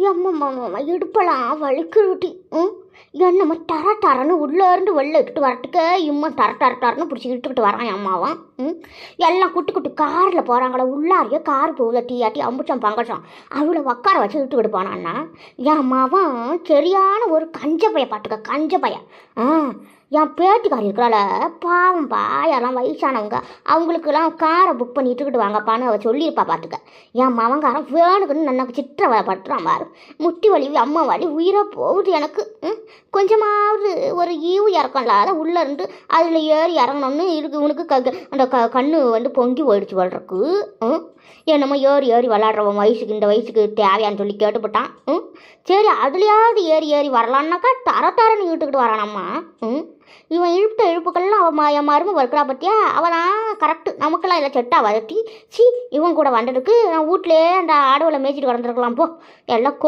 எம்மம்மா இடுப்பெல்லாம் வலிக்குருட்டி ம்? என்னம்மா டர டரன்னு உள்ளே இருந்து வெளில இட்டுட்டு வரட்டுக்க இம்மா டர டர டரன்னு பிடிச்சி இட்டுக்கிட்டு வரான் என் அம்மாவன். ம்? எல்லாம் குட்டி குட்டி காரில் போகிறாங்களே உள்ளாரியே கார் போகுது டீயாட்டி அம்புச்சம் பங்கச்சம். அவளை உக்கார வச்சு இட்டுக்கிட்டு போனான்னா என் அம்மாவும் சரியான ஒரு கஞ்ச பைய பாட்டுக்க கஞ்ச பையன் ஆ என் பேட்டிக்காரி இருக்கிறாள பாவம்ப்பா யாரெல்லாம் வயசானவங்க அவங்களுக்கெல்லாம் காரை புக் பண்ணி இட்டுக்கிட்டு வாங்கப்பான்னு அவள் சொல்லியிருப்பா பார்த்துக்க என் மவங்காரன் வேணுக்குன்னு நன்னாக்கு சிற்ற பட்டுறான் பாரு. முட்டி வலி அம்மா வலி உயிரை போகுது எனக்கு. ம், கொஞ்சமாவது ஒரு ஈவு இறக்கம்ல உள்ளே இருந்து அதில் ஏறி இறங்கணும்னு இருக்கு உனக்கு க அந்த க கண்ணு வந்து பொங்கி போயிடுச்சு வளர்றக்கு ம்? என்னமோ ஏறி ஏறி விளாட்றவன் வயசுக்கு இந்த வயசுக்கு தேவையான்னு சொல்லி கேட்டுப்பட்டான். ம்? சரி அதுலேயாவது ஏறி ஏறி வரலான்னாக்கா தர தரன்னு இழுத்துக்கிட்டு வரானம்மா ம்? இவன் இழுத்த இழுப்புக்கள்லாம் அவன் என் மரும இருக்கிறா பத்தியா? அவனா கரெக்டு நமக்கெல்லாம் இல்லை செட்டா வதட்டி சி இவன் கூட வந்ததுக்கு நான் வீட்டிலே அந்த ஆடவளை மேய்ச்சிட்டு கிடந்துருக்கலாம் போ. எல்லாம்